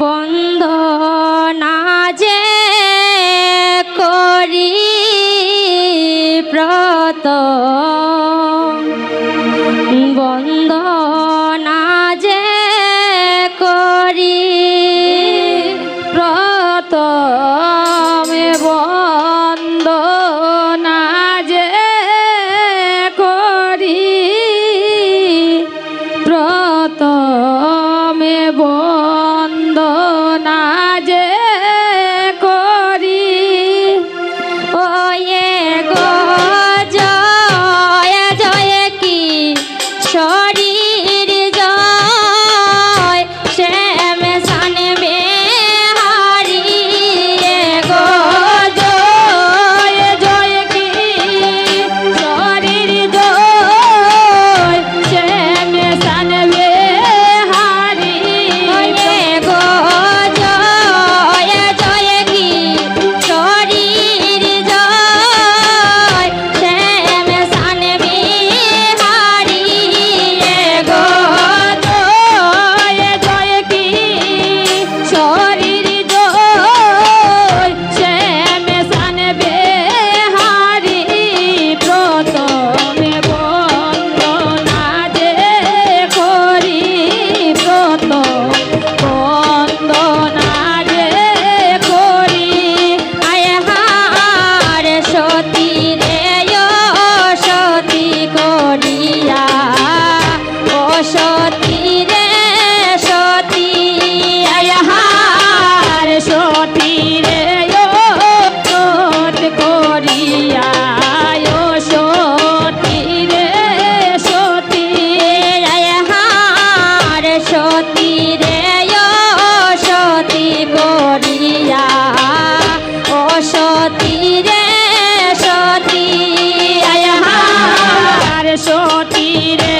বন্ধ না যে করি প্রত ওয়ে গো তীরে